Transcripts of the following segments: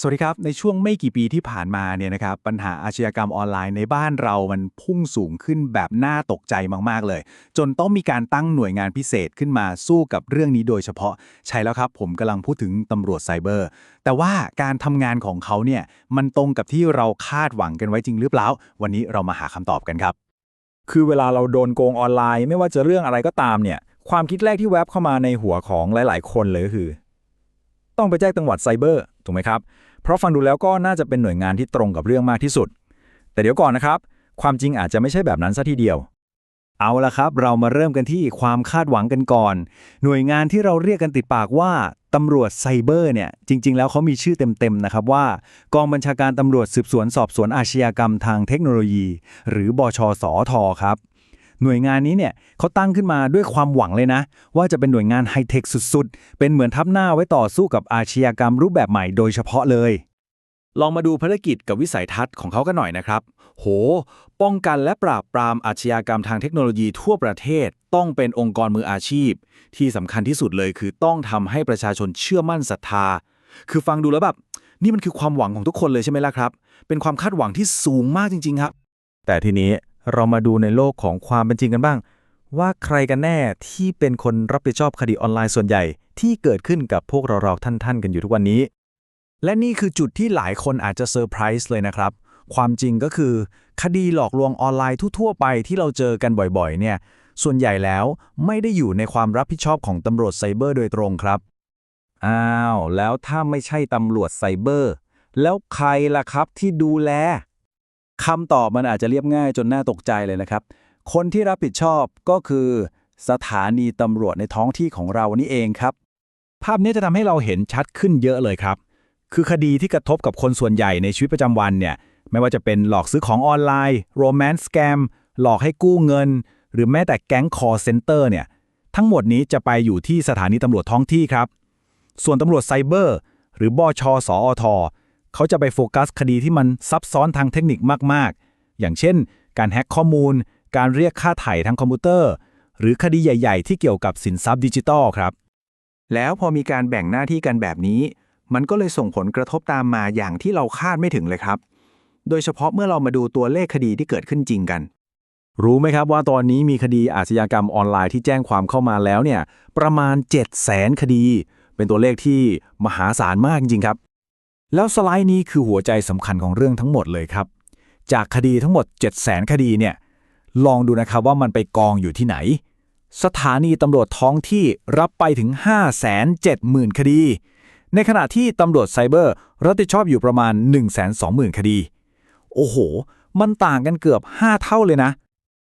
สวัสดีครับ ในช่วงไม่กี่ปีที่ผ่านมาเนี่ยนะครับปัญหาอาชญากรรมออนไลน์ในบ้านเรามันพุ่งสูงขึ้นแบบน่าตกใจมาก ๆ เลย จนต้องมีการตั้งหน่วยงานพิเศษขึ้นมาสู้กับเรื่องนี้โดยเฉพาะ ใช่แล้วครับ ผมกำลังพูดถึงตำรวจไซเบอร์ แต่ว่าการทำงานของเขาเนี่ยมันตรงกับที่เราคาดหวังกันไว้จริงหรือเปล่า วันนี้เรามาหาคำตอบกันครับ คือเวลาเราโดนโกงออนไลน์ ไม่ว่าจะเรื่องอะไรก็ตามเนี่ยความคิดแรกที่แวบเข้ามาในหัวของหลาย ๆ คนเลยก็คือ ต้องไปแจ้งตำรวจไซเบอร์ ถูกไหมครับ เพราะฟังดูแล้วก็น่าจะเป็นหน่วยงานที่ตรงกับเรื่องมากที่สุด แต่เดี๋ยวก่อนนะครับ ความจริงอาจจะไม่ใช่แบบนั้นซะทีเดียว เอาละครับ เรามาเริ่มกันที่ความคาดหวังกันก่อน หน่วยงานที่เราเรียกกันติดปากว่าตำรวจไซเบอร์เนี่ย จริง ๆ แล้วเขามีชื่อเต็มๆนะครับว่า กองบัญชาการตำรวจสืบสวนสอบสวนอาชญากรรมทางเทคโนโลยี หรือบชสทครับ หน่วยงานนี้เนี่ยเขาตั้งขึ้นมาด้วยความหวังเลยนะ ว่าจะเป็นหน่วยงานไฮเทคสุดๆ เป็นเหมือนทับหน้าไว้ต่อสู้กับอาชญากรรมรูปแบบใหม่โดยเฉพาะเลย ลองมาดูภารกิจกับวิสัยทัศน์ของเขากันหน่อยนะครับ โห ป้องกันและปราบปรามอาชญากรรมทางเทคโนโลยีทั่วประเทศต้องเป็นองค์กรมืออาชีพ ที่สำคัญที่สุดเลยคือต้องทำให้ประชาชนเชื่อมั่นศรัทธา คือฟังดูแล้วแบบนี่มันคือความหวังของทุกคนเลยใช่ไหมล่ะครับ เป็นความคาดหวังที่สูงมากจริง ๆ ครับ แต่ทีนี้ เรามาดูในโลกของความเป็นจริงกันบ้าง ว่าใครกันแน่ที่เป็นคนรับผิดชอบคดีออนไลน์ส่วนใหญ่ ที่เกิดขึ้นกับพวกเราๆท่านๆ กันอยู่ทุกวันนี้ และนี่คือจุดที่หลายคนอาจจะเซอร์ไพรส์เลยนะครับ ความจริงก็คือ คดีหลอกลวงออนไลน์ทั่วๆไปที่เราเจอกันบ่อยๆ เนี่ย ส่วนใหญ่แล้วไม่ได้อยู่ในความรับผิดชอบของตำรวจไซเบอร์โดยตรงครับอ้าวแล้วถ้าไม่ใช่ตำรวจไซเบอร์ แล้วใครล่ะครับที่ดูแล คำตอบมันอาจจะเรียบง่ายจนน่าตกใจเลยนะครับ คนที่รับผิดชอบก็คือ สถานีตำรวจในท้องที่ของเรานี่เองครับ ภาพนี้จะทำให้เราเห็นชัดขึ้นเยอะเลยครับ คือคดีที่กระทบกับคนส่วนใหญ่ในชีวิตประจำวันเนี่ยไม่ว่าจะเป็นหลอกซื้อของออนไลน์โรแมนต์สแกมหลอกให้กู้เงิน หรือแม้แต่แก๊งคอร์เซนเตอร์เนี่ยทั้งหมดนี้จะไปอยู่ที่สถานีตำรวจท้องที่ครับ ส่วนตำรวจไซเบอร์ หรือบชสอท เขาจะไปโฟกัสคดีที่มันซับซ้อนทางเทคนิคมาก ๆ อย่างเช่น การแฮ็กข้อมูล การเรียกค่าไถ่ทางคอมพิวเตอร์ หรือคดีใหญ่ ๆ ที่เกี่ยวกับสินทรัพย์ดิจิทัลครับ แล้วพอมีการแบ่งหน้าที่กันแบบนี้ มันก็เลยส่งผลกระทบตามมาอย่างที่เราคาดไม่ถึงเลยครับ โดยเฉพาะเมื่อเรามาดูตัวเลขคดีที่เกิดขึ้นจริงกันรู้ไหมครับว่าตอนนี้มีคดีอาชญากรรมออนไลน์ที่แจ้งความเข้ามาแล้วเนี่ยประมาณ 7 0 0 0 0 0 คดี เป็นตัวเลขที่มหาศาลมากจริงๆครับ แล้วสไลด์นี้คือหัวใจสำคัญของเรื่องทั้งหมดเลยครับ จากคดีทั้งหมด 7 0 0 0 0 0 คดีเนี่ย ลองดูนะครับว่ามันไปกองอยู่ที่ไหน สถานีตำรวจท้องที่รับไปถึง 570,000 คดี ในขณะที่ตำรวจไซเบอร์รับผิดชอบอยู่ประมาณ 120,000 คดี โอ้โห มันต่างกันเกือบ 5 เท่าเลยนะ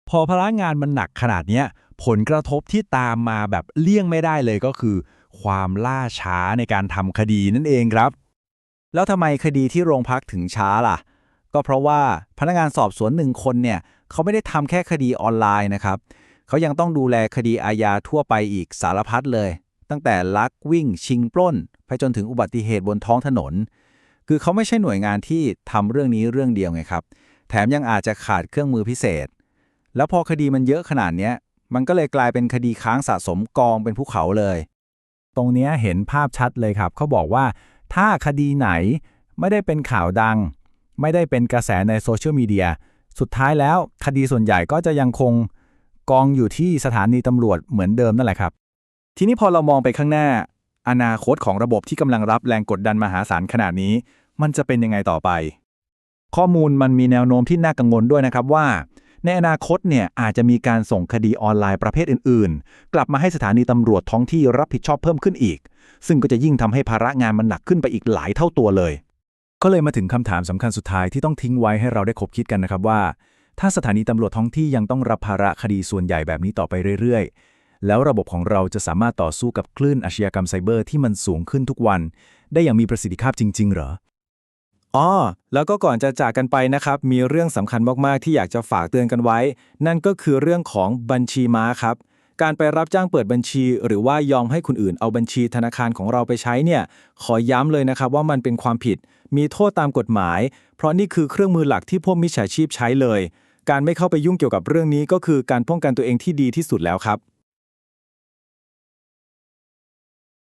พอพลังงานมันหนักขนาดนี้ผลกระทบที่ตามมาแบบเลี่ยงไม่ได้เลยก็คือ ความล่าช้าในการทำคดีนั่นเองครับ แล้วทำไมคดีที่โรงพักถึงช้าล่ะ ก็เพราะว่าพนักงานสอบสวนหนึ่งคนเนี่ยเขาไม่ได้ทำแค่คดีออนไลน์นะครับ เขายังต้องดูแลคดีอาญาทั่วไปอีกสารพัดเลย ตั้งแต่ลักวิ่ง ชิงปล้น ไปจนถึงอุบัติเหตุบนท้องถนน คือเขาไม่ใช่หน่วยงานที่ทำเรื่องนี้เรื่องเดียวไงครับ แถมยังอาจจะขาดเครื่องมือพิเศษ แล้วพอคดีมันเยอะขนาดเนี้ยมันก็เลยกลายเป็นคดีค้างสะสมกองเป็นภูเขาเลย ตรงเนี้ยเห็นภาพชัดเลยครับ เขาบอกว่า ถ้าคดีไหนไม่ได้เป็นข่าวดัง ไม่ได้เป็นกระแสในโซเชียลมีเดีย สุดท้ายแล้วคดีส่วนใหญ่ก็จะยังคงกองอยู่ที่สถานีตำรวจเหมือนเดิมนั่นแหละครับ ทีนี้พอเรามองไปข้างหน้า อนาคตของระบบที่กำลังรับแรงกดดันมหาศาลขนาดนี้ มันจะเป็นยังไงต่อไป ข้อมูลมันมีแนวโน้มที่น่ากังวลด้วยนะครับว่า ในอนาคตเนี่ยอาจจะมีการส่งคดีออนไลน์ประเภทอื่น ๆ กลับมาให้สถานีตำรวจท้องที่รับผิดชอบเพิ่มขึ้นอีก ซึ่งก็จะยิ่งทำให้ภาระงานมันหนักขึ้นไปอีกหลายเท่าตัวเลย ก็เลยมาถึงคำถามสำคัญสุดท้ายที่ต้องทิ้งไว้ให้เราได้คบคิดกันนะครับว่า ถ้าสถานีตำรวจท้องที่ยังต้องรับภาระคดีส่วนใหญ่แบบนี้ต่อไปเรื่อย ๆแล้วระบบของเราจะสามารถต่อสู้กับคลื่นอาชญากรรมไซเบอร์ที่มันสูงขึ้นทุกวัน ได้อย่างมีประสิทธิภาพจริง ๆ เหรอ อ๋อแล้วก็ก่อนจะจากกันไปนะครับ มีเรื่องสำคัญมากๆที่อยากจะฝากเตือนกันไว้ นั่นก็คือเรื่องของบัญชีม้าครับ การไปรับจ้างเปิดบัญชี หรือว่ายอมให้คนอื่นเอาบัญชีธนาคารของเราไปใช้เนี่ย ขอย้ำเลยนะครับว่ามันเป็นความผิด มีโทษตามกฎหมาย เพราะนี่คือเครื่องมือหลักที่พวกมิจฉาชีพใช้เลย การไม่เข้าไปยุ่งเกี่ยวกับเรื่องนี้ก็คือการป้องกันตัวเองที่ดีที่สุดแล้วครับ